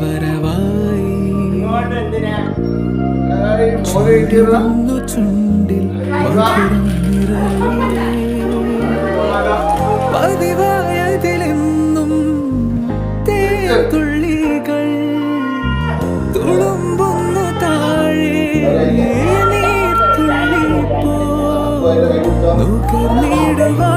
വരവായി. ചുണ്ടിൽ പതിവായതിലെന്നും തുള്ളികൾ തുളുമ്പുന്നു താഴെ നീർത്തുള്ളിപ്പോ നുകർന്നിടുവാ.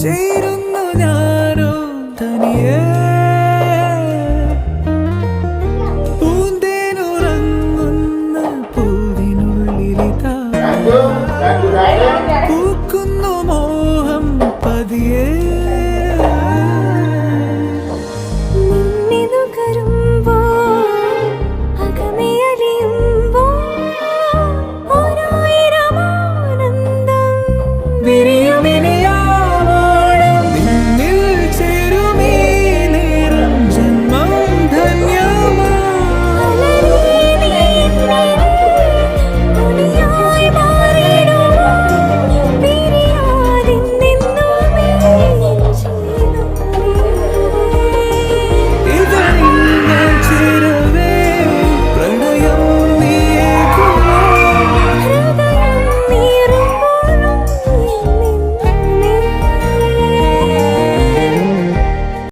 ചേരുന്നു ഞാനോ തനിയേ. പൂന്തേനുറങ്ങുന്ന പൂവിനുള്ളിലിതാ